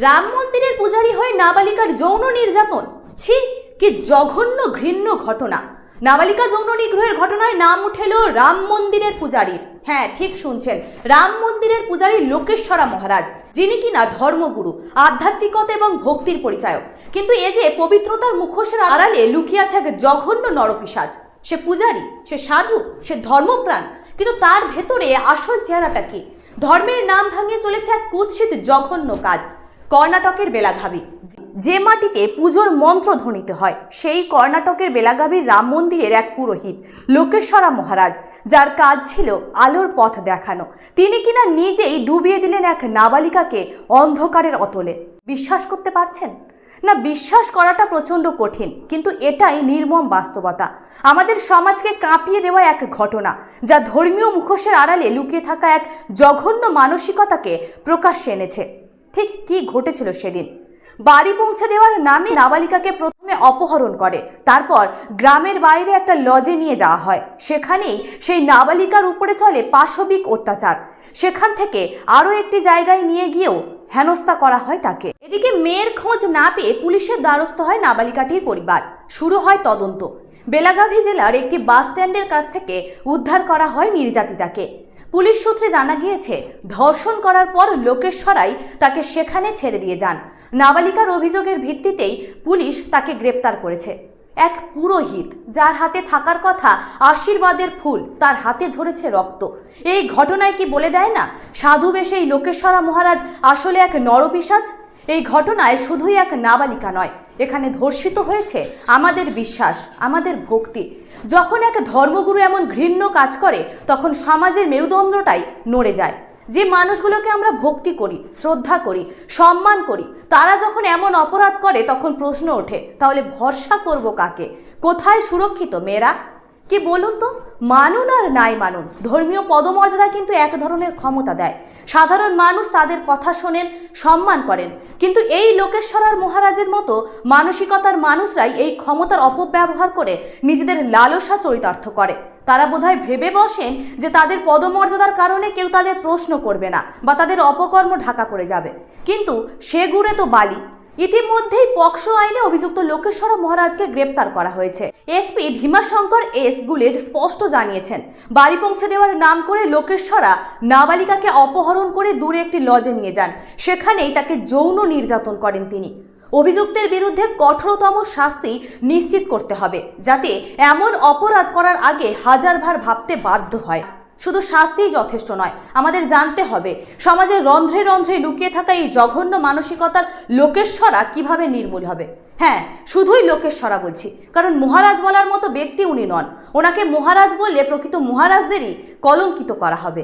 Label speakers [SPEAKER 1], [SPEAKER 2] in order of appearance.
[SPEAKER 1] রাম মন্দিরের পূজারী হয়ে নাবালিকার যৌন নির্যাতন? ছি, কি জঘন্য ঘৃণ্য ঘটনা। নাবালিকা যৌন নিগ্রহের ঘটনায় নাম উঠেল রাম মন্দিরের পূজারীর। হ্যাঁ ঠিক শুনছেন, রাম মন্দিরের পূজারী লোকেশ্বরা মহারাজ, যিনি কিনা ধর্মগুরু, আধ্যাত্মিকতা এবং ভক্তির পরিচায়ক। কিন্তু এ যে পবিত্রতার মুখোশের আড়ালে লুকিয়ে আছে এক জঘন্য নরপিসাজ। সে পূজারী, সে সাধু, সে ধর্মপ্রাণ, কিন্তু তার ভেতরে আসল চেহারাটা কি? ধর্মের নাম ভাঙিয়ে চলেছে এক কুৎসিত জঘন্য কাজ। কর্ণাটকের বেলাঘাবি যে মাটিতে পুজোর মন্ত্র ধ্বনিত হয়, সেই কর্ণাটকের বেলাগাভির রাম মন্দিরের এক পুরোহিত, লোকেশ্বরা মহারাজ, যার কাজ ছিল আলোর পথ দেখানো। তিনি কিনা নিজেই ডুবিয়ে দিলেন এক নাবালিকাকে অন্ধকারের অতলে। বিশ্বাস করতে পারছেন? না, বিশ্বাস করাটা প্রচণ্ড কঠিন, কিন্তু এটাই নির্মম বাস্তবতা। আমাদের সমাজকে কাঁপিয়ে দেওয়া এক ঘটনা, যা ধর্মীয় মুখোশের আড়ালে লুকিয়ে থাকা এক জঘন্য মানসিকতাকে প্রকাশ্যে এনেছে। ঠিক কি ঘটেছিল সেদিন? বাড়ি পৌঁছে দেওয়ার নামে নাবালিকাকে প্রথমে অপহরণ করে, তারপর গ্রামের বাইরে একটা লজে নিয়ে যাওয়া হয়। সেখানেই সেই নাবালিকার উপরে চলে পাশবিক অত্যাচার। সেখান থেকে আরও একটি জায়গায় নিয়ে গিয়েও হেনস্থা করা হয় তাকে। এদিকে মেয়ের খোঁজ না পেয়ে পুলিশের দ্বারস্থ হয় নাবালিকাটির পরিবার। শুরু হয় তদন্ত। বেলাগাভি জেলার একটি বাস স্ট্যান্ডের কাছ থেকে উদ্ধার করা হয় নির্যাতিতাকে। পুলিশ সূত্রে জানা গিয়েছে, ধর্ষণ করার পর লোকেশ্বরাই তাকে সেখানে ছেড়ে দিয়ে যান। নাবালিকার অভিযোগের ভিত্তিতেই পুলিশ তাকে গ্রেপ্তার করেছে। এক পুরোহিত, যার হাতে থাকার কথা আশীর্বাদের ফুল, তার হাতে ঝরেছে রক্ত। এই ঘটনায় কি বলে দেয় না? সাধু বেশে এই লোকেশ্বরা মহারাজ আসলে এক নরপিসাজ এই ঘটনায় শুধুই এক নাবালিকা নয় এখানে ধর্ষিত হয়েছে আমাদের বিশ্বাস, আমাদের ভক্তি। যখন এক ধর্মগুরু এমন ঘৃণ্য কাজ করে, তখন সমাজের মেরুদণ্ডটাই নড়ে যায়। যে মানুষগুলোকে আমরা ভক্তি করি, শ্রদ্ধা করি, সম্মান করি, তারা যখন এমন অপরাধ করে, তখন প্রশ্ন ওঠে, তাহলে ভরসা করব কাকে? কোথায় সুরক্ষিত মেয়েরা? কি বলুন তো? মানুন আর নাই মানুন। ধর্মীয় পদমর্যাদা কিন্তু এক ধরনের ক্ষমতা দেয়। সাধারণ মানুষ তাদের কথা শোনেন, সম্মান করেন। কিন্তু এই লোকেশ্বরার মহারাজের মতো মানসিকতার মানুষরাই এই ক্ষমতার অপব্যবহার করে নিজেদের লালসা চরিতার্থ করে। তারা বোধহয় ভেবে বসেন যে তাদের পদমর্যাদার কারণে কেউ তাদের প্রশ্ন করবে না বা তাদের অপকর্ম ঢাকা পড়ে যাবে। কিন্তু সে গুড়ে তো বালি। ইতিমধ্যেই পক্সো আইনে অভিযুক্ত লোকেশ্বর মহারাজকে গ্রেপ্তার করা হয়েছে। এসপি ভীমাশঙ্কর এস গুলেট স্পষ্ট জানিয়েছেন, বাড়ি পৌঁছে দেওয়ার নাম করে লোকেশ্বরা নাবালিকাকে অপহরণ করে দূরে একটি লজে নিয়ে যান। সেখানেই তাকে যৌন নির্যাতন করেন তিনি। অভিযুক্তের বিরুদ্ধে কঠোরতম শাস্তি নিশ্চিত করতে হবে, যাতে এমন অপরাধ করার আগে হাজারবার ভাবতে বাধ্য হয়। শুধু শাস্তিই যথেষ্ট নয়, আমাদের জানতে হবে সমাজের রন্ধ্রে রন্ধ্রে লুকিয়ে থাকা এই জঘন্য মানসিকতার লোকেশ্বরা কীভাবে নির্মূল হবে? হ্যাঁ শুধুই লোকেশ্বরা বলছি, কারণ মহারাজ বলার মতো ব্যক্তি উনি নন। ওনাকে মহারাজ বললে প্রকৃত মহারাজদেরই কলঙ্কিত করা হবে।